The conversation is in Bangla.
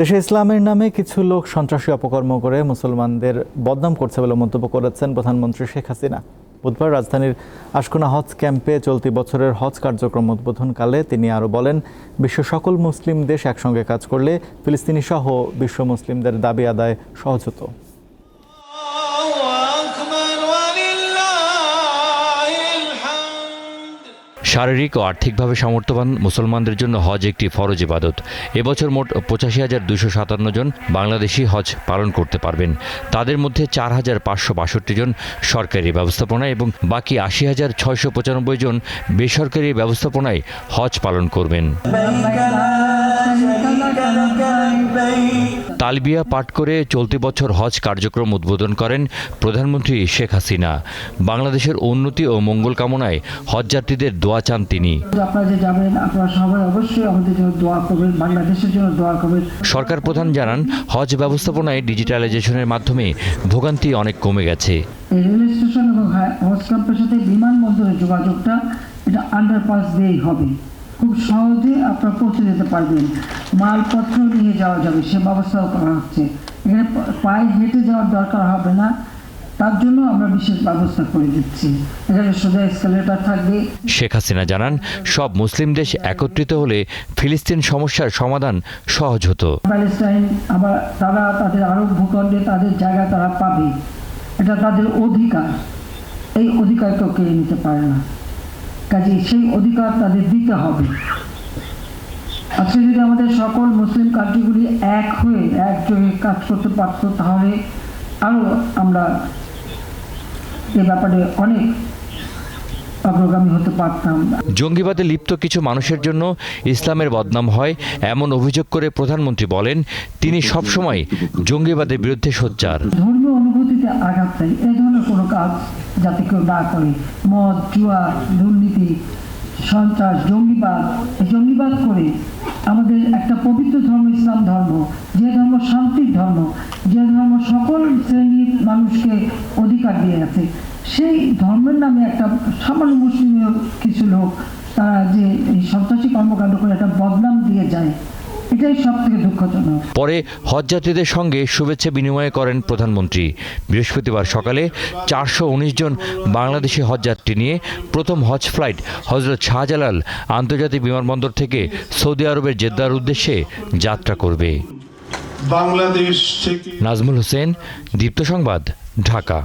দেশে ইসলামের নামে কিছু লোক সন্ত্রাসী অপকর্ম করে মুসলমানদের বদনাম করছে বলে মন্তব্য করেছেন প্রধানমন্ত্রী শেখ হাসিনা। বুধবার রাজধানীর আশকোনা হজ ক্যাম্পে চলতি বছরের হজ কার্যক্রম উদ্বোধনকালে তিনি আরও বলেন, বিশ্ব সকল মুসলিম দেশ একসঙ্গে কাজ করলে ফিলিস্তিনি সহ বিশ্ব মুসলিমদের দাবি আদায় সহজ হতো। শারীরিক ও আর্থিকভাবে সামর্থ্যবান মুসলমানদের জন্য হজ একটি ফরজ ইবাদত। এবছর মোট পঁচাশি হাজার দুশো সাতান্ন জন বাংলাদেশি হজ পালন করতে পারবেন। তাদের মধ্যে চার হাজার পাঁচশো বাষট্টি জন সরকারি ব্যবস্থাপনায় এবং বাকি আশি হাজার ছয়শো পঁচানব্বই জন বেসরকারি ব্যবস্থাপনায় হজ পালন করবেন। তালবিয়া পাঠ করে চলতি বছর হজ কার্যক্রম উদ্বোধন করেন প্রধানমন্ত্রী শেখ হাসিনা। বাংলাদেশের উন্নতি ও মঙ্গল কামনায় হজ যাত্রীদের দোয়া চান তিনি। সরকার প্রধান জানান হজ ব্যবস্থাপনায় ডিজিটালাইজেশনের মাধ্যমে ভোগান্তি অনেক কমে গেছে। রেল স্টেশন এবং হজ ক্যাম্পের সাথে বিমানবন্দরের যোগাযোগটা এটা আন্ডারপাস দিয়েই হবে। খুব সহজে আপনারা পৌঁছে যেতে পারবেন। মালপত্র নিয়ে যাওয়া যাবে সে ব্যবস্থাও করা হচ্ছে। এখানে পায়ে হেঁটে যাওয়ার দরকার হবে না। তার জন্য আমরা বিশেষ ব্যবস্থা করে দিচ্ছি। এখানে সোজা এসকালেটার থাকবে। শেখ হাসিনা জানান সব মুসলিম দেশ একত্রিত হলে ফিলিস্তিন সমস্যার সমাধান সহজ হতো। প্যালেস্টাইন আবার তারা তাদের আরব ভূখণ্ডে তাদের জায়গা তারা পাবে। এটা তাদের অধিকার। এই অধিকার কেউ কেড়ে নিতে পারে না। কাজে সেই অধিকার তাদের দিতে হবে। আজকে যদি আমাদের সকল মুসলিম কান্ট্রিগুলি এক হয়ে একযোগে কাজ করতে পারত তাহলে আরও আমরা এ ব্যাপারে অনেক অগ্রগামী হতে পারতাম। জঙ্গিবাদে লিপ্ত কিছু মানুষের জন্য ইসলামের বদনাম হয় এমন অভিযোগ করে প্রধানমন্ত্রী বলেন তিনি সবসময় জঙ্গিবাদের বিরুদ্ধে সোচ্চার। ধর্মীয় আঘাত দেয় এই ধরনের কোনো কাজ যাতে কেউ না করে। মদ, জুয়া, দুর্নীতি, সন্ত্রাস, জঙ্গিবাদ, এই জঙ্গিবাদ করে আমাদের একটা পবিত্র ধর্ম, ইসলাম ধর্ম, যে ধর্ম শান্তির ধর্ম, যে ধর্ম সকল শ্রেণির মানুষকে অধিকার দিয়ে আছে, সেই ধর্মের নামে একটা সামান্য মুসলিম কিছু লোক, তারা যে এই সন্ত্রাসী কর্মকাণ্ড করে একটা বদনাম দিয়ে যায় এটাই সব থেকে দুঃখজনক। পরে হজযাত্রীদের সঙ্গে শুভেচ্ছা বিনিময় করেন প্রধানমন্ত্রী। বৃহস্পতিবার সকালে চারশো উনিশ জন বাংলাদেশি হজযাত্রী নিয়ে প্রথম হজ ফ্লাইট হজরত শাহজালাল আন্তর্জাতিক বিমানবন্দর থেকে সৌদি আরবের জেদ্দার উদ্দেশ্যে যাত্রা করবে। বাংলাদেশ নাজমুল হোসেন দীপ্ত সংবাদ ঢাকা।